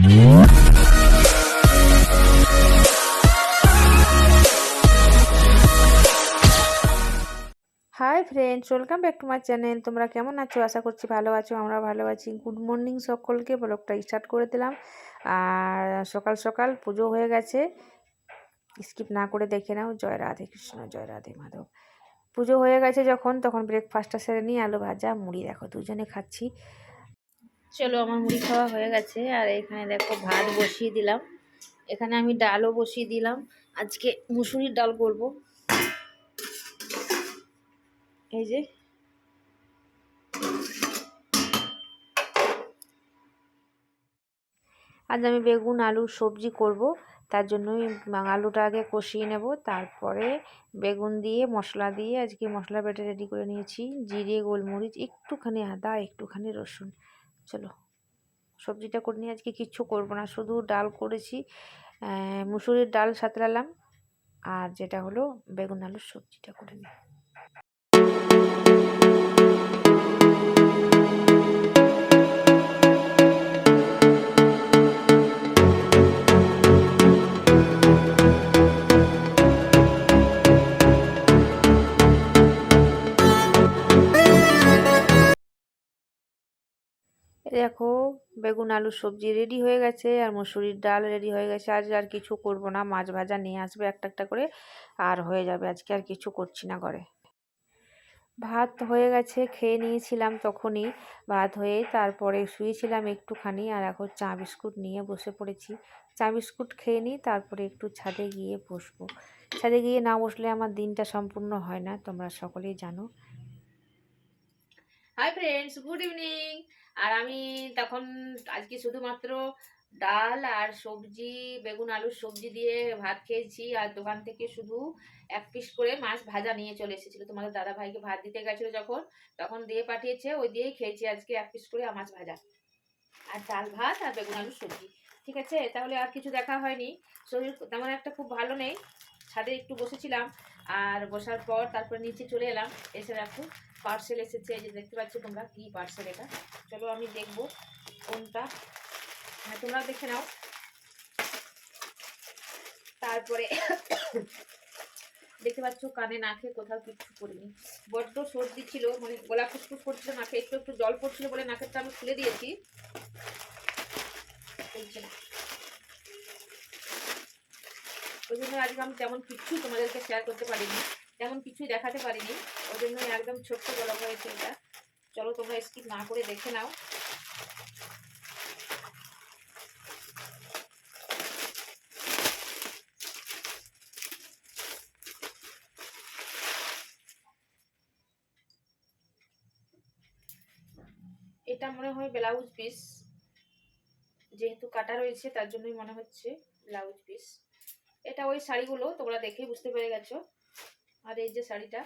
Hi friends welcome back to my channel তোমরা কেমন আছো? আশা করছি ভালো আছো, আমরা ভালো আছি। গুড মর্নিং সকলকে ব্লগটা স্টার্ট করে দিলাম। আর সকাল সকাল পুজো হয়ে গেছে। স্কিপ না করে দেখে নাও, জয় রাধে কৃষ্ণ, জয় রাধে মাধব। পুজো হয়ে গেছে যখন, তখন ব্রেকফাস্টটা সেরে নিয়ে আলু ভাজা, মুড়ি। দেখো, দুজনে খাচ্ছি। চলো আমার মুড়ি খাওয়া হয়ে গেছে, আর এখানে দেখো ভাত বসিয়ে দিলাম। এখানে আমি ডালও বসিয়ে দিলাম। আজকে মুসুরির ডাল করব। এই যে। আজ আমি বেগুন আলুর সবজি করব। তার জন্যই আলুটা আগে কষিয়ে নেব। তারপরে বেগুন দিয়ে, মশলা দিয়ে, আজকে মশলা বেটে রেডি করে নিয়েছি। জিরে, গোলমরিচ, একটুখানি আদা, একটুখানি রসুন। চলো, সবজিটা করে নিয়ে আজকে কিচ্ছু করব না, শুধু ডাল করেছি মুসুরির ডাল সাঁতরালাম, আর যেটা হলো বেগুন আলুর সবজিটা করে নিই। দেখো, বেগুন, আলুর সবজি রেডি হয়ে গেছে আর মুসুরির ডাল রেডি হয়ে গেছে। আজ আর কিছু করব না, মাছ ভাজা নিয়ে আসবে একটা একটা করে, আর হয়ে যাবে। আজকে আর কিছু করছি না ঘরে। ভাত হয়ে গেছে, খেয়ে নিয়েছিলাম তখনই। ভাত হয়ে তারপরে শুয়েছিলাম একটুখানি আর এখন চা বিস্কুট নিয়ে বসে পড়েছি। চা বিস্কুট খেয়ে নিই, তারপরে একটু ছাদে গিয়ে বসবো। ছাদে গিয়ে না বসলে আমার দিনটা সম্পূর্ণ হয় না, তোমরা সকলেই জানো। হাই ফ্রেন্ডস গুড ইভিনিং আর আমি তখন আজকে শুধুমাত্র ডাল আর সবজি, বেগুন, আলুর সবজি দিয়ে ভাত খেয়েছি। আর দোকান থেকে শুধু এক পিস করে মাছ ভাজা নিয়ে চলে এসেছিল। তোমাদের দাদা ভাইকে ভাত দিতে গেছিল যখন, তখন দিয়ে পাঠিয়েছে। ওই দিয়েই খেয়েছি আজকে এক পিস করে মাছ ভাজা। আর ডাল ভাত আর বেগুন, আলুর সবজি। ঠিক আছে? তাহলে আর কিছু দেখা হয়নি। শরীর তেমন একটা খুব ভালো নেই। ছাদে একটু বসেছিলাম। আর বসার পর তারপর নিচে চলে এলাম। এসে দেখো পার্সেল এসেছে, এই যে দেখতে পাচ্ছ তোমরা কি পার্সেল এটা। চলো আমি দেখব কোনটা। হ্যাঁ তোমরা দেখে নাও। তারপরে দেখতে পাচ্ছ কানে না খেয়ে কোথাও কিচ্ছু করিনি। বড্ড সর্দি ছিল মানে গলা ফুসফুস করছিল, নাকে একটু একটু জল পড়ছিল বলে নাকেরটা আমি খুলে দিয়েছি। ওই জন্য আজকে আমি তেমন কিছু তোমাদেরকে শেয়ার করতে পারিনি, তেমন কিছুই দেখাতে পারিনি ওই জন্য একদম ছোট্ট বলা হয়েছে এটা। চলো তোমরা স্কিপ না করে দেখে নাও। এটা মনে হয় ব্লাউজ পিস যেহেতু কাটা রয়েছে, তার জন্যই মনে হচ্ছে ব্লাউজ পিস এটা ওই শাড়িগুলো, তোমরা দেখেই বুঝতে পেরে গেছো। আর এই যে শাড়িটা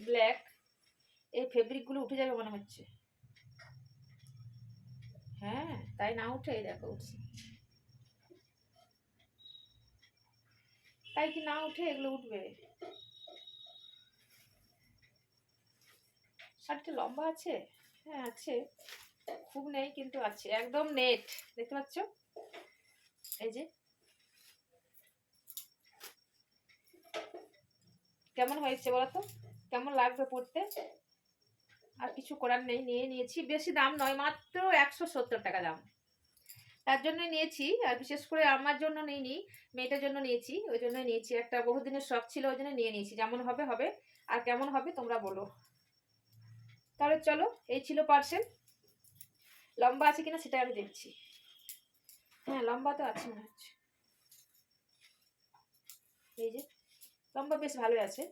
ব্ল্যাক এই ফেব্রিকগুলো উঠে যাবে মনে হচ্ছে। হ্যাঁ তাই না উঠে? এই দেখো, উঠছে। তাই কি না উঠে? এগুলো উঠবে। শাড়িটা লম্বা আছে? হ্যাঁ আছে। খুব নেই, কিন্তু আছে। একদম নেট দেখতে পাচ্ছ? এই যে কেমন হয়েছে বলো তো কেমন লাগবে পড়তে? আর কিছু করার নেই, নিয়ে নিয়েছি। বেশি দাম নয়, মাত্র একশো সত্তর টাকা দাম। তার জন্য নিয়েছি, আর বিশেষ করে আমার জন্য নিইনি, মেয়েটার জন্য নিয়েছি, ওই জন্য নিয়েছি। একটা বহুদিনের শখ ছিল, ওই জন্য নিয়ে নিয়েছি। যেমন হবে হবে। আর কেমন হবে, তোমরা বলো। তাহলে চলো, এই ছিল পার্সেল লম্বা আছে কিনা সেটা আমি দেখছি। হ্যাঁ লম্বা তো আছে মনে হচ্ছে। এই যে। লম্বা বেশ ভালোই আছে।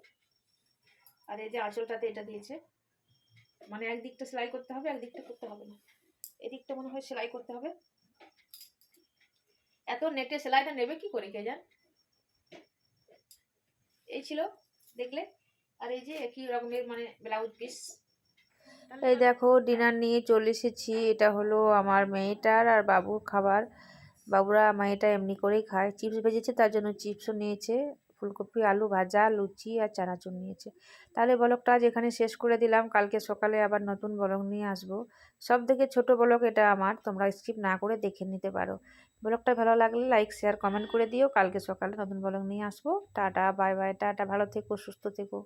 আর এই যে আঁচলটাতে এটা দিয়েছে। মানে একদিকটা সেলাই করতে হবে একদিকটা করতে হবে না। এদিকটা মনে হয় সেলাই করতে হবে। এত নেটে সেলাইটা নেবে কি করে কে যান এই ছিল দেখলে। আর এই যে একই রকমের মানে ব্লাউজ পিস এই দেখো ডিনার নিয়ে চলে এসেছি। এটা হলো আমার মেয়েটার আর বাবুর খাবার। বাবুরা মেয়েটা এমনি করেই খায়। চিপস ভেজেছে তার জন্য চিপসও নিয়েছে। ফুলকপি, আলু ভাজা, লুচি আর চানাচুর নিয়েছে। তাহলে ব্লগটা আজ এখানে শেষ করে দিলাম। কালকে সকালে আবার নতুন ব্লগ নিয়ে আসব। সব থেকে ছোটো ব্লগ এটা আমার, তোমরা স্কিপ না করে দেখে নিতে পারো। ব্লগটা ভালো লাগলে লাইক শেয়ার কমেন্ট করে দিও। কালকে সকালে নতুন ব্লগ নিয়ে আসব। Tata bye bye tata. ভালো থেকো, সুস্থ থেকো।